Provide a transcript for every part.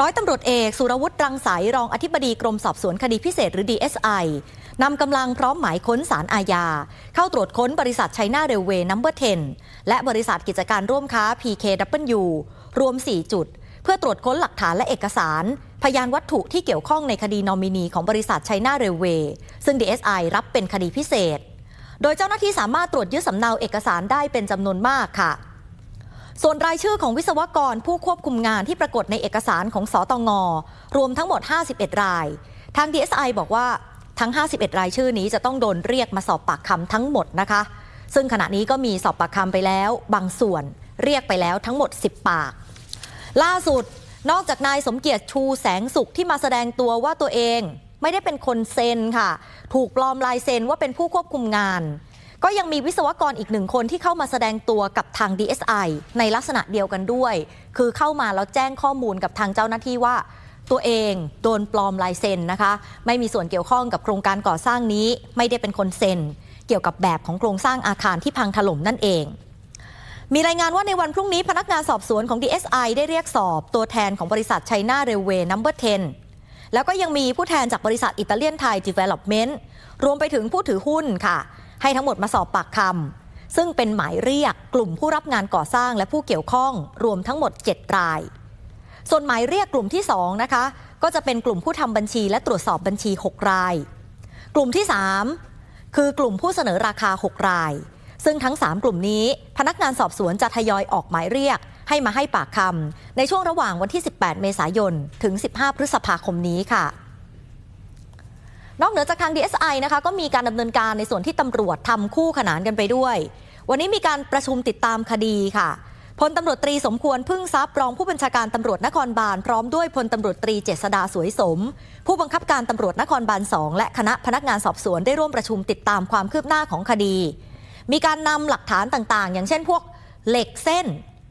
ร้อยตำรวจเอกสุรวุฒิรังสรรค์รองอธิบดีกรมสอบสวนคดีพิเศษหรือ DSI นำกำลังพร้อมหมายค้นสารอาญา เข้าตรวจค้นบริษัทไชน่าเรลเวย์นัมเบอร์10 และบริษัทกิจการร่วมค้า PKW รวม 4 จุด เพื่อตรวจค้นหลักฐานและเอกสาร พยานวัตถุที่เกี่ยวข้องในคดีนอมินีของบริษัทไชน่าเรลเวย์ซึ่ง DSI รับเป็นคดีพิเศษ โดยเจ้าหน้าที่สามารถตรวจยึดสำเนาเอกสารได้เป็นจำนวนมากค่ะ ส่วนรายชื่อของวิศวกรผู้ควบคุมงานที่ปรากฏในเอกสารของสตงรวมทั้งหมด 51 ราย ทาง DSI บอกว่าทั้ง 51 รายชื่อนี้จะต้องโดนเรียกมาสอบปากคำทั้งหมดนะคะ ซึ่งขณะนี้ก็มีสอบปากคำไปแล้วบางส่วนเรียกไปแล้วทั้งหมด 10 ปาก ล่าสุดนอกจากนายสมเกียรติชูแสงสุขที่มาแสดงตัวว่าตัวเอง ไม่ได้เป็นคนเซ็นค่ะ ถูกปลอมลายเซ็นว่าเป็นผู้ควบคุมงาน ก็ยังมีวิศวกรอีกหนึ่งคนที่เข้ามาแสดงตัวกับทาง DSI ในลักษณะเดียวกันด้วย คือเข้ามาแล้วแจ้งข้อมูลกับทางเจ้าหน้าที่ว่า ตัวเองโดนปลอมลายเซ็นนะคะ ไม่มีส่วนเกี่ยวข้องกับโครงการก่อสร้างนี้ ไม่ได้เป็นคนเซ็น เกี่ยวกับแบบของโครงสร้างอาคารที่พังถล่มนั่นเองมีรายงานว่าในวันพรุ่งนี้พนักงานสอบสวนของ DSI ได้เรียกสอบตัวแทนของบริษัทไชน่าเรลเวย์นัมเบอร์10 แล้วก็ยังมีผู้แทนจากบริษัทอิตาเลียนไทย Development รวมไปถึงผู้ถือหุ้นค่ะ ให้ทั้งหมดมาสอบปากคำซึ่งเป็นหมายเรียกกลุ่มผู้รับงานก่อสร้างและผู้เกี่ยวข้องรวมทั้งหมด 7 ราย ส่วนหมายเรียกกลุ่มที่2นะคะก็จะเป็นกลุ่มผู้ทำบัญชีและตรวจสอบบัญชี 6 ราย กลุ่มที่ 3 คือกลุ่มผู้เสนอราคา 6 ราย ซึ่งทั้ง 3 กลุ่มนี้ พนักงานสอบสวนจะทยอยออกหมายเรียก ให้มาให้ปากคำในช่วงระหว่างวันที่ 18 เมษายน ถึง 15 พฤษภาคมนี้ค่ะ นอกเหนือจากทาง DSI นะคะก็มีการดำเนินการในส่วนที่ตำรวจทำคู่ขนานกันไปด้วย วันนี้มีการประชุมติดตามคดีค่ะพลตำรวจตรีสมควรพึ่งทรัพย์รองผู้บัญชาการตำรวจนครบาลพร้อมด้วยพลตำรวจตรีเจษดาสวยสม ผู้บังคับการตำรวจนครบาล2และคณะพนักงานสอบสวนได้ร่วมประชุมติดตามความคืบหน้าของคดี มีการนำหลักฐานต่างๆ อย่างเช่นพวกเหล็กเส้น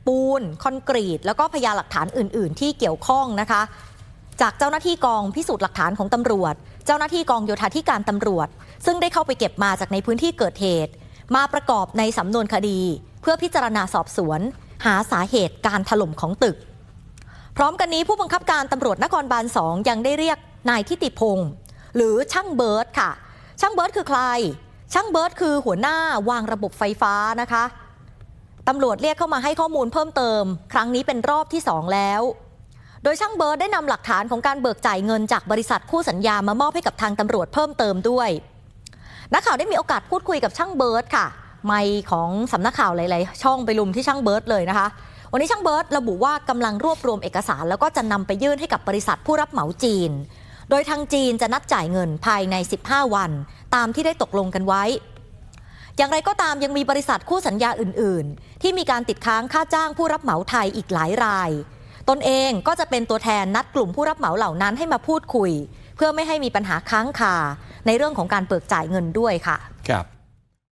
ปูน คอนกรีต แล้วก็พยานหลักฐานอื่น ๆ ที่เกี่ยวข้องนะคะ จากเจ้าหน้าที่กองพิสูจน์หลักฐานของตำรวจ เจ้าหน้าที่กองโยธาธิการตำรวจ ซึ่งได้เข้าไปเก็บมาจากในพื้นที่เกิดเหตุ มาประกอบในสำนวนคดี เพื่อพิจารณาสอบสวน หาสาเหตุการถล่มของตึก พร้อมกันนี้ผู้บังคับการตำรวจนครบาลสองยังได้เรียกนายทิติพงศ์หรือช่างเบิร์ดค่ะ ช่างเบิร์ดคือใคร ช่างเบิร์ดคือหัวหน้าวางระบบไฟฟ้านะคะตำรวจเรียกเข้ามาให้ข้อมูลเพิ่มเติม ครั้งนี้เป็นรอบที่สองแล้ว โดยช่างเบิร์ดได้นำหลักฐานของการเบิกจ่ายเงินจากบริษัทคู่สัญญามามอบให้กับทางตำรวจเพิ่มเติมด้วย นักข่าวได้มีโอกาสพูดคุยกับช่างเบิร์ดค่ะ ไมของสำนักข่าวหลาย ๆ ช่องไปลุมที่ช่างเบิร์ดเลยนะคะวันนี้ช่างเบิร์ดระบุว่ากำลังรวบรวมเอกสาร แล้วก็จะนำไปยื่นให้กับบริษัทผู้รับเหมาจีน โดยทางจีนจะนัดจ่ายเงินภายใน 15 วัน ตามที่ได้ตกลงกันไว้ อย่างไรก็ตามยังมีบริษัทคู่สัญญาอื่น ๆ ที่มีการติดค้างค่าจ้างผู้รับเหมาไทยอีกหลายราย ตนเองก็จะเป็นตัวแทนนัดกลุ่มผู้รับเหมาเหล่านั้นให้มาพูดคุย เพื่อไม่ให้มีปัญหาค้างคาในเรื่องของการเบิกจ่ายเงินด้วยค่ะ ครับ